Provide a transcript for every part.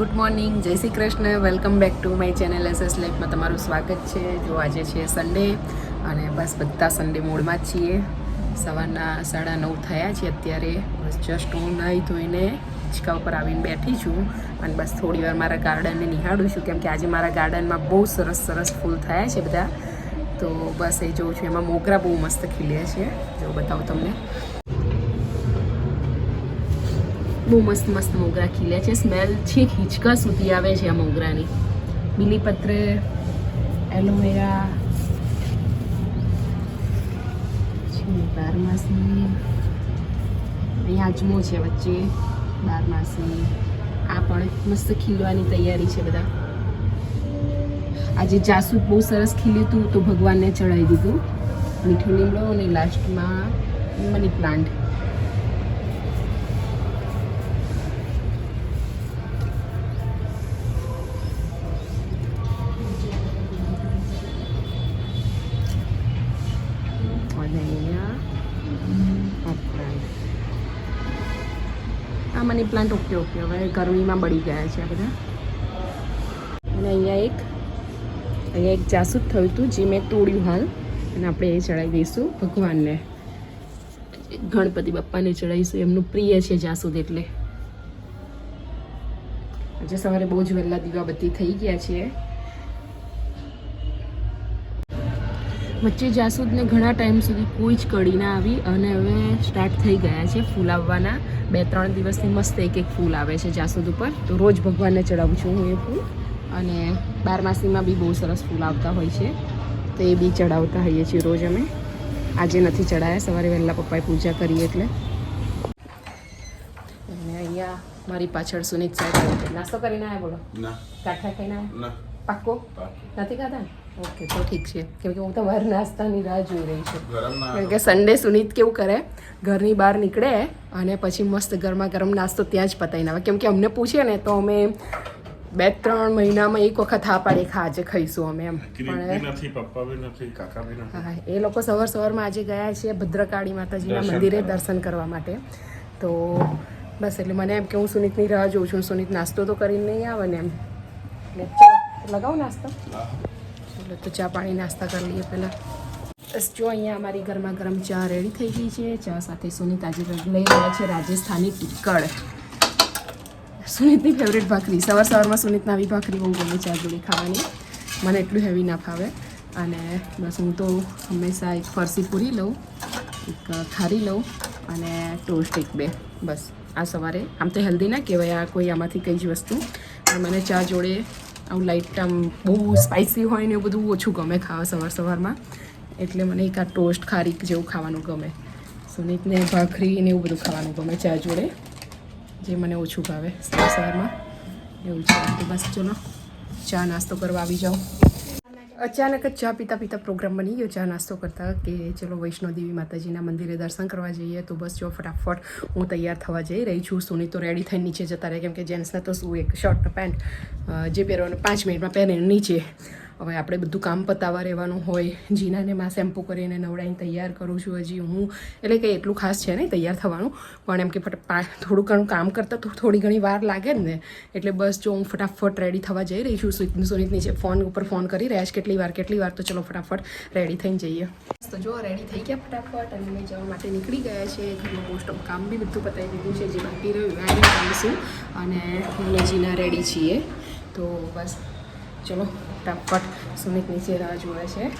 Good morning, Jai Shri Krishna. Welcome back to my channel S S લાઈફમાં તમારું સ્વાગત છે. જો આજે છે સન્ડે અને બસ બધા સન્ડે મૂડમાં જ છીએ. સવારના સાડા નવ થયા છે અત્યારે. બસ જસ્ટ હું નાહી ધોઈને હિંચકા ઉપર આવીને બેઠી છું. અને બસ થોડી વાર મારા ગાર્ડનને નિહાળું છું, કેમ કે આજે મારા ગાર્ડનમાં બહુ સરસ સરસ ફૂલ થયા છે બધા. તો બસ એ જોઉં છું, એમાં મોગરા બહુ મસ્ત ખીલ્યા છે. જો બતાવું તમને. બહુ મસ્ત મસ્ત મોગરા ખીલ્યા છે. સ્મેલ છેક હિંચકા સુધી આવે છે આ મોગરાની. બીલીપત્ર એલોવેરા. છે બારમાસી અહીંયા અજમો છે વચ્ચે બારમાસી આ પણ મસ્ત ખીલવાની તૈયારી છે બધા. આજે જાસૂદ બહુ સરસ ખીલ્યું હતું તો ભગવાનને ચડાવી દીધું. મીઠું લીમડો અને લાસ્ટમાં મની પ્લાન્ટ આ મની પ્લાન્ટ ઓકે ઓકે. હવે ગરમીમાં બળી ગયા છે આ બધા. અને અહીંયા એક અહીંયા એક જાસૂદ થયું હતું, જે મેં તોડ્યું હાલ. અને આપણે એ ચડાવી દઈશું ભગવાનને. ગણપતિ બાપ્પાને ચડાવીશું. એમનું પ્રિય છે જાસૂદ એટલે. આજે સવારે બહુ જ વહેલા દીવાબત્તી થઈ ગયા છે. વચ્ચે જાસૂદને ઘણા ટાઈમ સુધી કોઈ જ કડી ના આવી અને હવે સ્ટાર્ટ થઈ ગયા છે ફૂલ આવવાના. બે ત્રણ દિવસથી મસ્ત એક એક ફૂલ આવે છે જાસૂદ ઉપર. તો રોજ ભગવાનને ચડાવું છું હું એ ફૂલ. અને બારમાસીમાં બી બહુ સરસ ફૂલ આવતા હોય છે. તો એ બી ચડાવતા હોઈએ છીએ રોજ અમે. આજે નથી ચડાયા સવારે વહેલા પપ્પાએ પૂજા કરી એટલે. અને અહીંયા મારી પાછળ સુનિત સાહેબ નાસ્તો કરીને આવ્યા બોલો? ના. કાઠા ખાઈને આવ્યા? પાક્કો. નથી ખાધા? ઓકે તો ઠીક છે. કેમ કે હું તો બહાર નાસ્તાની રાહ જોઈ રહી છું. કેમ કે સન્ડે સુનિત કેવું કરે? ઘરની બહાર નીકળે અને પછી મસ્ત ગરમા ગરમ નાસ્તો ત્યાં જ પતાવીને આવે. કેમ કે અમને પૂછે ને તો અમે બે ત્રણ મહિનામાં એક વખત હા પાડી ખા આજે ખાઈશું અમે એમ. પણ બી નથી પપ્પા બી નથી કાકા બી નથી. હા એ લોકો સવાર સવારમાં આજે ગયા છે ભદ્રકાળી માતાજીના મંદિરે દર્શન કરવા માટે. તો બસ એટલે મને એમ કે હું સુનિતની રાહ જોઉં છું. સુનિત નાસ્તો તો કરીને નહીં આવે ને એમ. એટલે ચલો લગાવું નાસ્તો. ચલો તો ચા પાણી નાસ્તા કરી લઈએ પહેલાં. બસ જો અહીંયા અમારી ગરમા ગરમ ચા રેડી થઈ ગઈ છે. ચા સાથે સુનીત આજે લઈ રહ્યા છે રાજસ્થાની ટીકડ સુનીતની ફેવરેટ ભાખરી. સવાર સવારમાં સુનિતના આવી ભાખરી બહુ ગમે ચા જોડે ખાવાની. મને એટલું હેવી ના ફાવે. અને બસ હું તો હંમેશા એક ફરસી પૂરી લઉં, એક ખારી લઉં અને ટોસ્ટ એક બે. બસ આ સવારે. આમ તો હેલ્ધી ના કહેવાય આ કોઈ આમાંથી કઈ જ વસ્તુ. મને ચા જોડે આવું લાઈટ આમ બહુ સ્પાઇસી હોય ને એવું બધું ઓછું ગમે ખાવા સવાર સવારમાં. એટલે મને એક આ ટોસ્ટ ખારીક જેવું ખાવાનું ગમે. સુનીતને ભાખરી ને એવું બધું ખાવાનું ગમે ચા જોડે, જે મને ઓછું ભાવે સવાર સવારમાં. એવું છે. તો બસ, ચલો. ચા નાસ્તો કરવા આવી જાઉં અચાનક જ ચા પીતા પીતા પ્રોગ્રામ બની ગયો. ચા નાસ્તો કરતા કે ચલો વૈષ્ણોદેવી માતાજીના મંદિરે દર્શન કરવા જઈએ તો બસ જો ફટાફટ હું તૈયાર થવા જઈ રહી છું. સોની તો રેડી થઈને નીચે જતા રહે કેમ કે જેન્ટ્સને તો શું એક શર્ટ પેન્ટ જે પહેરવાનું પાંચ મિનિટમાં પહેરીને નીચે હવે આપણે બધું કામ પતાવવા રહેવાનું હોય, જીનાને માં શેમ્પૂ કરીને નવડાવીને તૈયાર કરું છું હજી હું. એટલે કે એટલું ખાસ છે નહીં તૈયાર થવાનું. પણ એમ કે થોડું ઘણું કામ કરતાં તો થોડી ઘણી વાર લાગે જ ને. એટલે બસ જો હું ફટાફટ રેડી થવા જઈ રહી છું, સુનિત સુનિતની નીચે ફોન ઉપર ફોન કરી રહ્યા છે, કેટલી વાર કેટલી વાર, તો ચલો ફટાફટ રેડી થઈને જઈએ. તો જો રેડી થઈ ગયા ફટાફટ અને મેં જવા માટે નીકળી ગયા છે. ઘરનું મોસ્ટ ઓફ કામ બી બધું પતાવી દીધું છે, જે બાકી રહ્યું, એ કરીશું અને અમે જીના રેડી છીએ. તો બસ ચલો ફટાફટ સુમિત નીચે રાહ જોવે છે.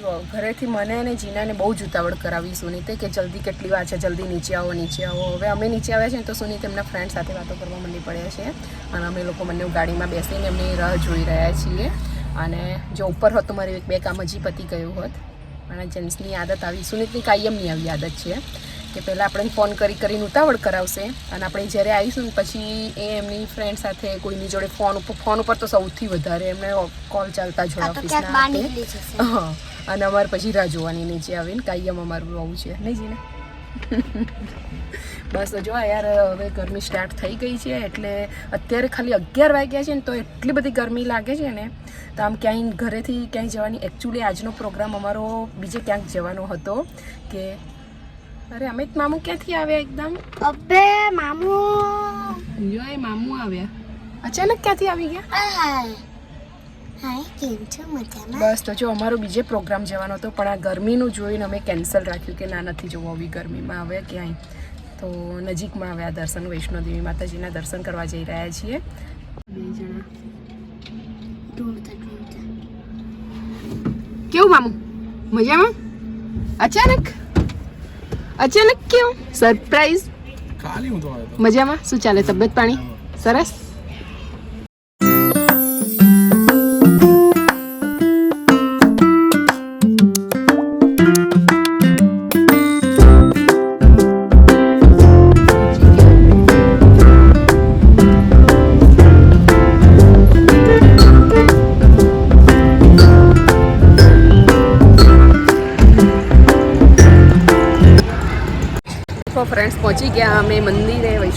જો ઘરેથી મને અને જીનાને બહુ જ ઉતાવળ કરાવી સુનીતે કે જલ્દી કેટલી વાર છે, જલ્દી નીચે આવો નીચે આવો. હવે અમે નીચે આવ્યા છીએ તો સુનીત એમના ફ્રેન્ડ સાથે વાતો કરવા માંડી પડ્યા છે. અને અમે લોકો બંને ગાડીમાં બેસીને એમની રાહ જોઈ રહ્યા છીએ. અને જો ઉપર હોત તો મારી એક બે કામ હજી પતી ગયું હોત. અને જેન્ટ્સની આદત આવી. સુનીતની કાયમની આવી આદત છે. કે પહેલાં આપણે ફોન કરી કરીને ઉતાવળ કરાવશે. અને આપણે જ્યારે આવીશું ને પછી એ એમની ફ્રેન્ડ સાથે કોઈની જોડે ફોન ઉપર ફોન ઉપર તો સૌથી વધારે એમને કોલ ચાલતા જ હોય ઓફિસના હા. અને અમારે પછી રાહ જોવાની નીચે આવીને કાયમ અમારું આવું છે. નહીં જીને બસ જો યાર હવે ગરમી સ્ટાર્ટ થઈ ગઈ છે એટલે અત્યારે ખાલી અગિયાર વાગ્યા છે ને તો એટલી બધી ગરમી લાગે છે ને. તો આમ ક્યાંય ઘરેથી ક્યાંય જવાની એકચ્યુઅલી આજનો પ્રોગ્રામ અમારો બીજે ક્યાંક જવાનો હતો કે અરે અમિત મામુ ક્યાંથી આવ્યા એકદમ? અબે મામુ. જો એ મામુ આવ્યા. અચાનક ક્યાંથી આવી ગયા? હાય. કેમ છો? મજામાં? બસ તો જો અમારો બીજે પ્રોગ્રામ જવાનો હતો પણ આ ગરમીનું જોઈને અમે કેન્સલ રાખ્યું કે ના નથી જવું આવી ગરમીમાં હવે ક્યાંય. તો નજીકમાં આવ્યા દર્શન વૈષ્ણોદેવી માતાજીના દર્શન કરવા જઈ રહ્યા છીએ. બે જણા. કેવું મામુ? મજામાં? અચાનક? અચાનક કેમ સરપ્રાઈઝ મજામાં? શું ચાલે? તબિયત પાણી? સરસ?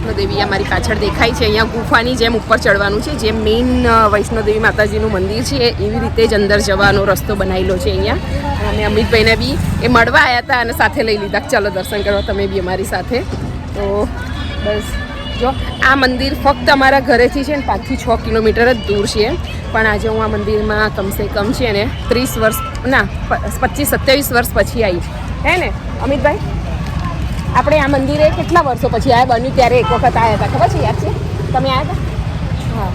વૈષ્ણોદેવી અમારી પાછળ દેખાય છે. અહીંયા ગુફાની જેમ ઉપર ચડવાનું છે. જે મેઇન વૈષ્ણોદેવી માતાજીનું મંદિર છે. એવી રીતે જ અંદર જવાનો રસ્તો બનાવેલો છે અહીંયા. અને અમિતભાઈને બી એ મળવા આવ્યા હતા અને સાથે લઈ લીધા. ચાલો દર્શન કરવા, તમે બી અમારી સાથે. તો બસ. જો, આ મંદિર ફક્ત અમારા ઘરેથી છે ને પાંચથી છ કિલોમીટર જ દૂર છે. પણ આજે હું આ મંદિરમાં કમસે કમ છે ને ત્રીસ વર્ષ, ના પચીસ, સત્યાવીસ વર્ષ પછી આવી હે ને? અમિતભાઈ? આપણે આ મંદિરે કેટલા વર્ષો પછી આ બન્યું? ત્યારે એક વખત આવ્યા હતા. ખબર છે યાદ છે? તમે આવ્યા હતા? હા.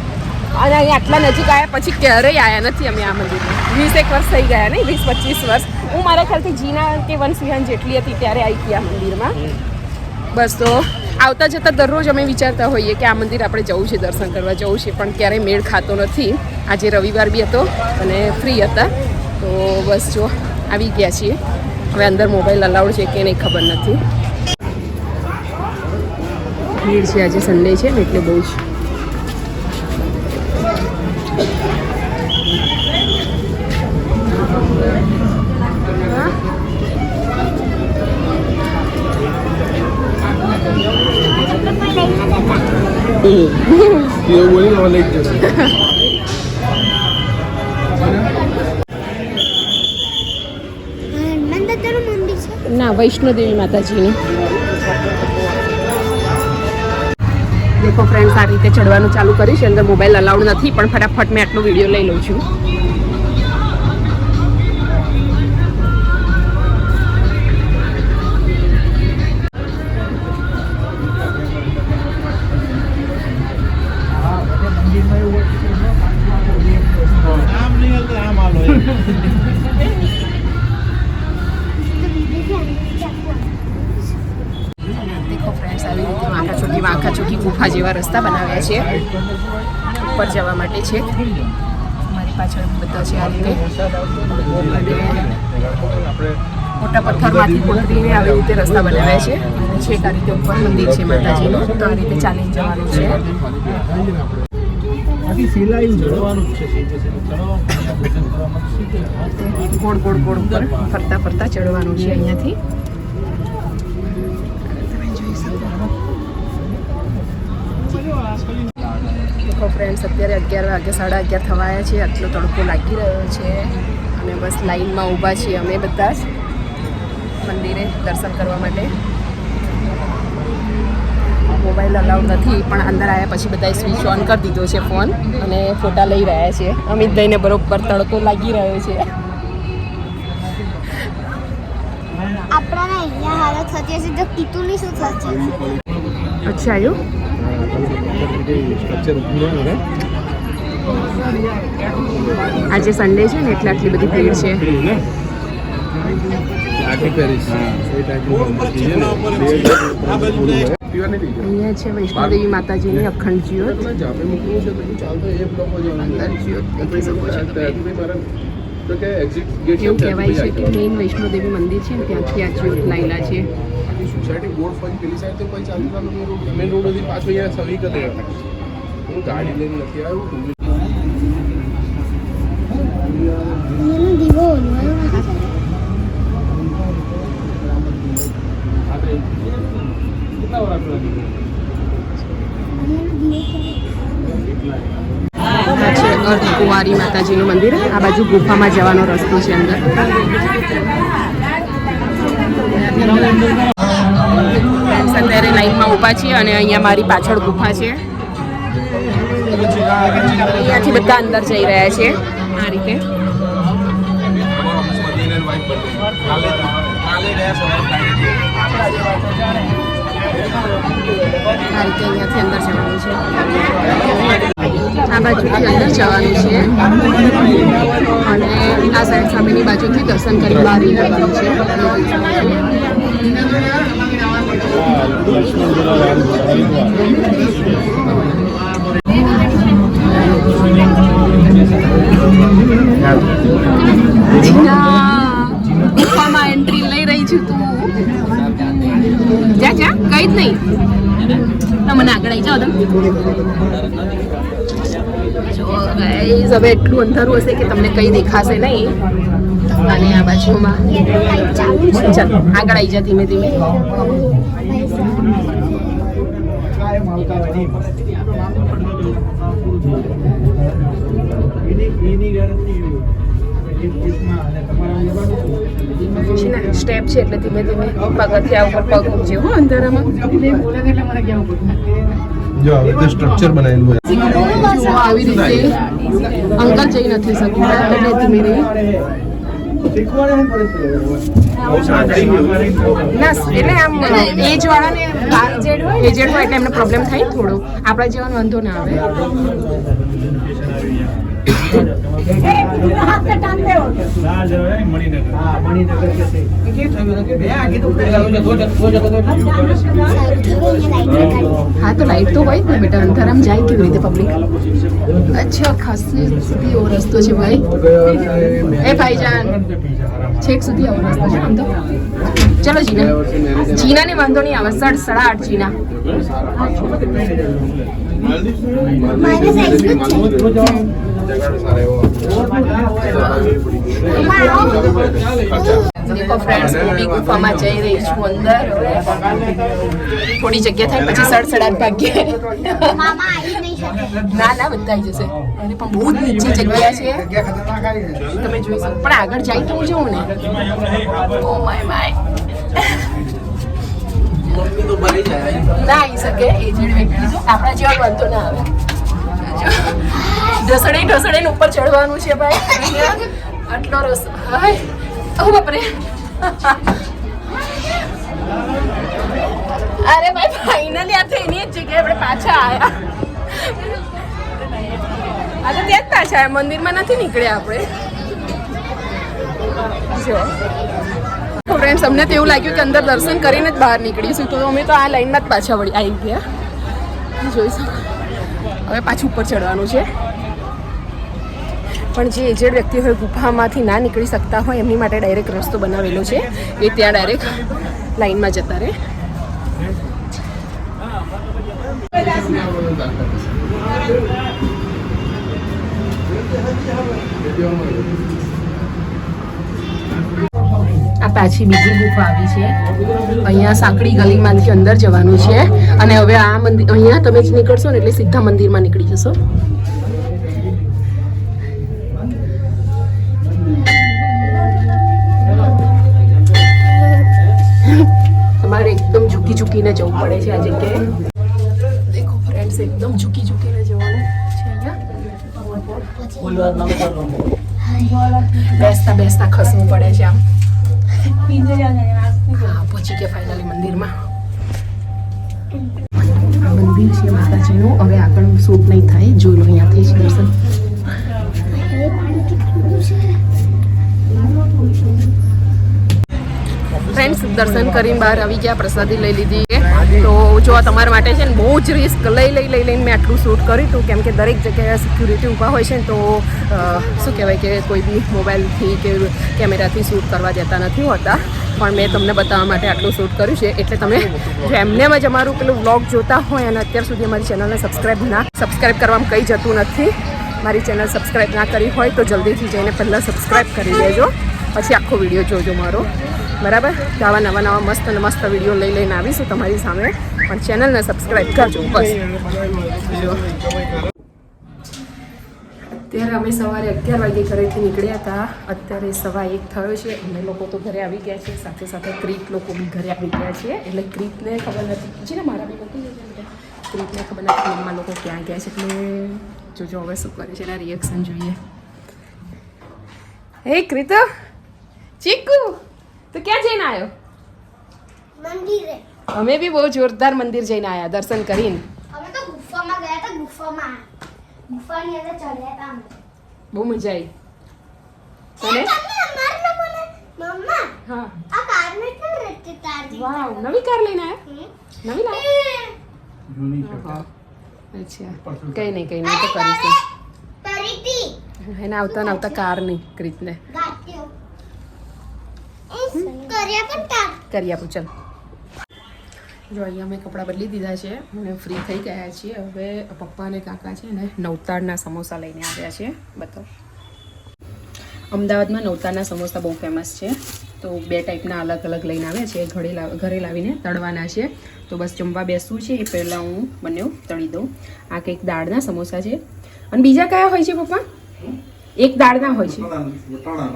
અને અહીં આટલા નજીક આવ્યા પછી ક્યારેય આવ્યા નથી અમે આ મંદિરે. વીસ એક વર્ષ થઈ ગયા નહીં? વીસ પચીસ વર્ષ. હું મારા ખ્યાલથી જીના કે વંશવિહાન જેટલી હતી ત્યારે આવી હતી આ મંદિરમાં. બસ તો આવતા જતાં દરરોજ અમે વિચારતા હોઈએ કે આ મંદિર આપણે જવું છે દર્શન કરવા જવું છે પણ ક્યારેય મેળ ખાતો નથી. આજે રવિવાર બી હતો અને ફ્રી હતા. તો બસ જો આવી ગયા છીએ. હવે અંદર મોબાઈલ અલાઉડ છે કે નહીં ખબર નથી. ભીડ છે આજે સન્ડે છે ને એટલે બહુ જ એવું બોલી ને લઈ જશે ના વૈષ્ણોદેવી માતાજીની. ફ્રેન્ડ્સ આ રીતે ચડવાનું ચાલુ કરીશ. અંદર મોબાઈલ અલાઉડ નથી, પણ ફટાફટ મેં આટલો વીડિયો લઈ લઉં છું. રસ્તા બનાવ્યા છે. ઉપર જવા માટે છે. મારી પાછળ બધા છે આ રીતે. મોટા પથ્થરમાંથી કોતરીને આવી રીતે રસ્તા બનાવ્યા છે. અને છેક આ રીતે ઉપર મંદિર છે માતાજીનું. તો આ રીતે ચાલીને જવાનું છે. ગોળ ગોળ ગોળ ઉપર ફરતા ફરતા ચડવાનું છે અહીંયાથી. ફ્રેન્ડ્સ અત્યારે અગિયાર વાગે સાડા અગિયાર થવાયા છે આટલો તડકો લાગી રહ્યો છે અને બસ લાઈનમાં ઊભા છીએ અમે બધા જ મંદિરે દર્શન કરવા માટે. મોબાઈલ અલાઉડ નથી પણ અંદર આવ્યા પછી બધાએ સ્વિચ ઓન કરી દીધો છે ફોન અને ફોટા લઈ રહ્યા છે. અમિતભાઈને બરોબર તડકો લાગી રહ્યો છે. આપણાને અહીંયા હાલત થતી હશે તો કીતુની શું થશે? અચ્છા એવું? આજે સન્ડે છે ને, એટલે આટલી બધી ભીડ છે. વૈષ્ણોદેવી માતાજીની અખંડ જ્યોત કેવું જ્યોત કહેવાય છે કે મેઇન વૈષ્ણોદેવી મંદિર છે ને, ત્યાંથી આ જ્યોત લાયેલા છે. સોસાયટી બોર્ડ ફરી પેલી સાઈડ તો કોઈ ચાલુ ચાલુ મેં રોડ મેન રોડ હતી પાછો અહીંયા સવી કરે હું ગાડી લઈને નથી આવ્યો ટુ એનો દીવો ઓલવાનો નથી કેટલા વાર આપણા એનો દીવો આ છે અર્ધકુંવારી માતાજીનું મંદિર. આ બાજુ ગુફામાં જવાનો રસ્તો છે અંદર. ફ્રેન્ડ્સ લાઈનમાં ઊભા છીએ અને અહીંયા મારી પાછળ ગુફા છે. અહીંયાથી બધા અંદર જઈ રહ્યા છે, આ રીતે. આ રીતે અહીંયાથી અંદર જવાનું છે. આ બાજુથી અંદર જવાનું છે. અને આ સાઈડ સામેની બાજુથી દર્શન કરી બહાર નીકળવાનું છે. ગુફામાં એન્ટ્રી લઈ રહી છું તું. જા જા, કઈ જ નહીં. મને આગળ આવી જાઓ તમે. જો હવે એટલું અંધારું હશે કે તમને કઈ દેખાશે નહીં. અને આ બાજુમાં ચાલુ છે ચાલ આગળ આવી જા ધીમે ધીમે. સ્ટેપ છે એટલે ધીમે ધીમે પગથિયા ઉપર પગ મૂકજે હો અંધારામાં. જો આવી રીતે સ્ટ્રક્ચર બનાવેલું હોય. જો આવી રીતે અંકલ જઈ નથી શકતા એટલે ધીમે ધીમે. ના એટલે આમ એજ વાળાને એજેડ હોય એજેડ હોય એટલે એમને પ્રોબ્લેમ થાય થોડો. આપણા જેવાનો વાંધો ના આવે. હા, તો લાઈટ તો હોય ને બેટા. અંધારામ જાય કેવી રીતે પબ્લિક અચ્છા, ખાસી સુધી એવો રસ્તો છે ભાઈ. એ ભાઈજાન, છેક સુધી આવો રસ્તો છે આમ તો ચલો જીના. જીનાને વાંધો નહીં, આવે સડ સાડા આઠ જીના. મારી સાઈઝ દેખો ફ્રેન્ડ્સ ગુફામાં જઈ રહી અંદર. થોડી જગ્યા થાય, પછી સડસડાટ ભાગ્યે. ના ના બધા આવી જશે. અને પણ બહુ જ નીચી જગ્યા છે. તમે જોઈ શકો. પણ આગળ જાય તો હું જવું ને. માય ના, આવી શકે. એજેડ વ્યક્તિ આપણા જેવા વાંધો ના આવે. ઢસડે ઢસડે ઉપર ચડવાનું છે ભાઈ. આટલો રસ. ઓ બાપરે. અરે ભાઈ ફાઇનલી આ તો એની જ જગ્યાએ આપણે પાછા આવ્યા આ તો ત્યાં જ પાછા આવ્યા મંદિરમાં નથી નીકળ્યા આપણે. જો. ફ્રેન્ડ્સ અમને એવું લાગ્યું કે અંદર દર્શન કરીને જ બહાર નીકળીશું. તો અમે તો આ લાઈનમાં જ પાછા વળી આવી ગયા. જોઈ શકો. હવે પાછું ઉપર ચડવાનું છે. પણ જે એજેડ વ્યક્તિ હોય, ગુફામાંથી ના નીકળી શકતા હોય, એમની માટે ડાયરેક્ટ રસ્તો બનાવેલો છે. એ ત્યાં ડાયરેક્ટ લાઈનમાં જતા રહે. આ પાછી બીજી ગુફા આવી છે. અહીંયા સાંકડી ગલીમાંથી અંદર જવાનું છે. અને હવે આ મંદિર અહીંયા તમે જ નીકળશો ને એટલે સીધા મંદિરમાં નીકળી જશો. તમારે એકદમ ઝૂકી ઝૂકીને જવું પડે છે આ જગ્યાએ. દેખો ફ્રેન્ડ્સ એકદમ ઝૂકી ઝૂકીને જવાનું છે અહીંયા. બેસતા બેસતા ખસવું પડે છે આમ. પહોંચી ગયા ફાઇનલી મંદિરમાં. મંદિર છે માતાજીનું. હવે આગળ શૂટ નહીં થાય. જોઈ લો, અહીંયાથી જ દર્શન. ફ્રેન્ડ્સ દર્શન કરીને બહાર આવી ગયા, પ્રસાદી લઈ લીધી તો જો આ તમારા માટે છે ને બહુ જ રિસ્ક લઈ લઈ લઈ, લઈને મેં આટલું શૂટ કર્યું હતું. કેમ કે દરેક જગ્યાએ સિક્યુરિટી ઊભા હોય છે ને તો શું કહેવાય કે કોઈ બી મોબાઈલથી કે કેમેરાથી શૂટ કરવા દેતા નથી હોતા. પણ મેં તમને બતાવવા માટે આટલું શૂટ કર્યું છે. એટલે તમે જો એમને જ અમારું પેલું વ્લોગ જોતા હોય અને અત્યાર સુધી અમારી ચેનલને સબસ્ક્રાઈબ ના સબસ્ક્રાઈબ કરવામાં કંઈ જતું નથી. મારી ચેનલ સબસ્ક્રાઈબ ના કરી હોય તો જલ્દીથી જઈને પહેલાં સબસ્ક્રાઈબ કરી લેજો. પછી આખો વીડિયો જોજો મારો. બરાબર? આવા નવા નવા મસ્ત ને મસ્ત વીડિયો લઈ લઈને આવીશું તમારી સામે. પણ ચેનલને સબસ્ક્રાઈબ કરજો, બસ. જો. અત્યારે અમે સવારે અગિયાર વાગે ઘરેથી નીકળ્યા હતા. અત્યારે સવા એક થયો છે. અમે લોકો તો ઘરે આવી ગયા છે સાથે સાથે ક્રીત લોકો બી ઘરે આવી ગયા છે. એટલે ક્રીતને ખબર નથી. છે ને, મારા બી નથી ક્રીતને ખબર નથી મમ્મા લોકો ક્યાં ગયા છે. એટલે જોજો હવે શું કરે છે. એના રિએક્શન જોઈએ. હે, ક્રીતો? ચીકુ? તો ક્યાં જઈને આવ્યો મંદિરે. અમે બી બહુ જોરદાર મંદિર જઈને આવ્યા દર્શન કરીને. અમે તો ગુફામાં ગયા હતા ગુફામાં. ગુફાની અંદર ચડ્યા હતા અમે. બહુ મજા આવી તને મમ્મા હા. આ કારને કેમ રસ્તે તારી? વાવ નવી કાર લઈને આવ્યા નવી લાવ. અચ્છા. કઈ નહીં કઈ નહીં તો કરીશું તરીતી એને આવતા ને આવતા કાર નહીં ક્રીતને ગાત્યો કર્યા પણ તાર કરી આપું ચાલ. જો અહીંયા મેં કપડાં બદલી દીધા છે. અને ફ્રી થઈ ગયા છીએ. હવે પપ્પા અને કાકા છે ને નવતાડના સમોસા લઈને આવ્યા છે. બતાવો. અમદાવાદમાં નવતાડના સમોસા બહુ ફેમસ છે. તો બે ટાઈપના અલગ અલગ લઈને આવ્યા છે. ઘરે લાવ ઘરે લાવીને તળવાના છે. તો બસ જમવા બેસવું છે. એ પહેલાં હું બંને તળી દઉં. આ કંઈક દાળના સમોસા છે. અને બીજા કયા હોય છે પપ્પા? એક દાળના હોય છે.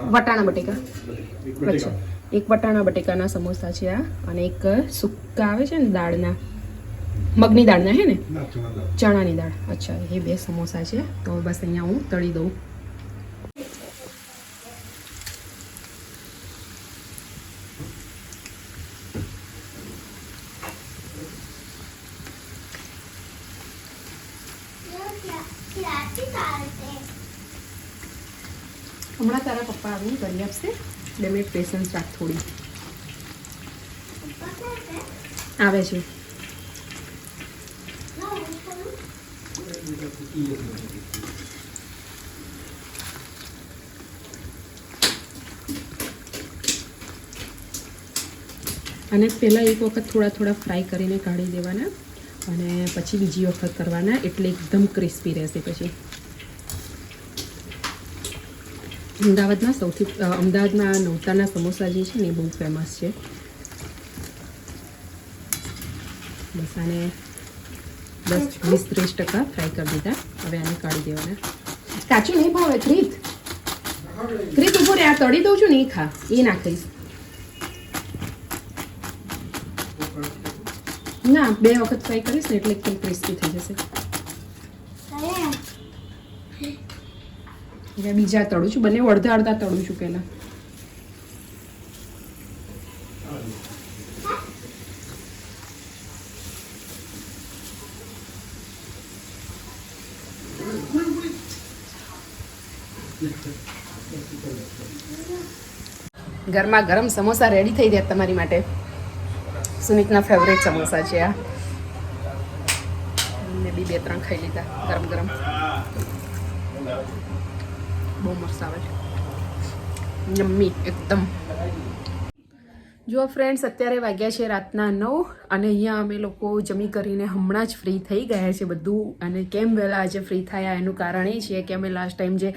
વટાણા બટેકા. અચ્છા. એક વટાણા બટેકાના સમોસા છે આ અને એક સુક્કા આવે છે ને દાળના મગની દાળના હે ને? ચણાની દાળ. અચ્છા એ બે સમોસા છે. તો બસ અહીંયા હું તળી દઉં હમણાં તારા પપ્પા આવીને કરી આપશે બે મિનિટ પેશન્સ રાખ થોડી. આવે છે. અને પહેલાં એક વખત થોડા થોડા ફ્રાય કરીને કાઢી દેવાના અને પછી બીજી વખત કરવાના એટલે એકદમ ક્રિસ્પી રહેશે પછી. અમદાવાદમાં સૌથી અમદાવાદમાં નવતાના સમોસા જે છે ને એ બહુ ફેમસ છે. બસ આને દસ વીસ ત્રીસ ટકા ફ્રાય કરી દીધા. હવે આને કાઢી દેવાના. કાચું નહીં ભાવે ક્રીત ક્રીત ઉપર આ તળી દઉં છું ને એ ખા એ નાખીશ. ના બે વખત ફ્રાય કરીશ ને એટલે એકદમ ક્રિસ્પી થઈ જશે. હવે બીજા તળું છું, બંને અડધા અડધા તળું છું પહેલાં. ગરમા ગરમ સમોસા રેડી થઈ ગયા તમારી માટે. સુમિતના ફેવરેટ સમોસા છે આ. મેં બી બે ત્રણ ખાઈ લીધા, ગરમ ગરમ. બહુ મસ્ત આવે છે. યમ્મી એકદમ. જો ફ્રેન્ડ્સ અત્યારે વાગ્યા છે રાતના નવ અને અહીંયા અમે લોકો જમી કરીને હમણાં જ ફ્રી થઈ ગયા છે બધું. અને કેમ વહેલા આજે ફ્રી થયા એનું કારણ એ છે કે અમે લાસ્ટ ટાઈમ જે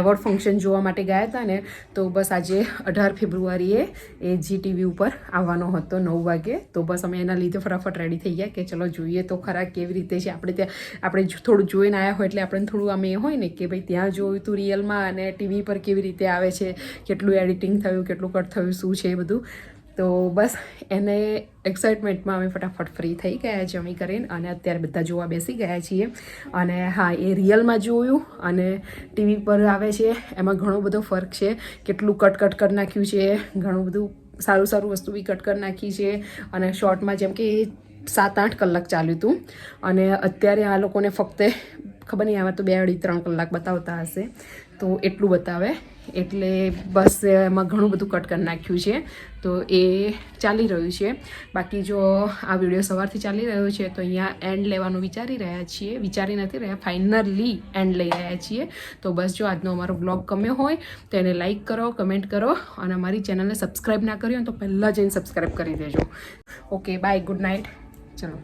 એવોર્ડ ફંક્શન જોવા માટે ગયા હતા ને, તો બસ આજે અઢાર ફેબ્રુઆરીએ એ જી ટીવી ઉપર આવવાનો હતો નવ વાગે. તો બસ અમે એના લીધે ફટાફટ રેડી થઈ ગયા કે ચલો જોઈએ તો ખરા કેવી રીતે છે. આપણે ત્યાં, આપણે થોડું જોઈને આવ્યા હોય એટલે આપણને થોડું આમ એ હોય ને કે ભાઈ ત્યાં જોયું તું રિયલમાં અને ટીવી પર કેવી રીતે આવે છે, કેટલું એડિટિંગ થયું, કેટલું કટ થયું, શું છે એ બધું. તો બસ એને એક્સાઇટમેન્ટમાં અમે ફટાફટ ફ્રી થઈ ગયા, જમી કરીને અને અત્યારે બધા જોવા બેસી ગયા છીએ. અને હા, એ રિયલમાં જોયું અને ટીવી પર આવે છે. એમાં ઘણો બધો ફરક છે. કેટલું કટ કટ કરી નાખ્યું છે. ઘણું બધું સારું સારું વસ્તુ બી કટ કરી નાખી છે. અને શોર્ટમાં જેમ કે એ સાત, આઠ કલાક ચાલ્યું હતું. અને અત્યારે આ લોકોને ફક્ત, ખબર નહીં આવે તો બે અઢી, ત્રણ કલાક બતાવતા હશે. તો એટલું બતાવે. એટલે બસ એમાં ઘણું બધું કટ કરી નાખ્યું છે. તો એ ચાલી રહ્યું છે. બાકી જો આ વીડિયો સવારથી ચાલી રહ્યો છે, તો અહીંયા એન્ડ લેવાનું વિચારી રહ્યા છીએ. વિચારી નથી રહ્યા ફાઇનલી એન્ડ લઈ રહ્યા છીએ. તો બસ જો આજનો અમારો બ્લોગ ગમ્યો હોય, તો એને લાઇક કરો કમેન્ટ કરો, અને અમારી ચેનલને સબસ્ક્રાઈબ ના કરી હોય તો પહેલાં જઈને સબસ્ક્રાઈબ કરી દેજો. ઓકે બાય ગુડ નાઇટ ચલો.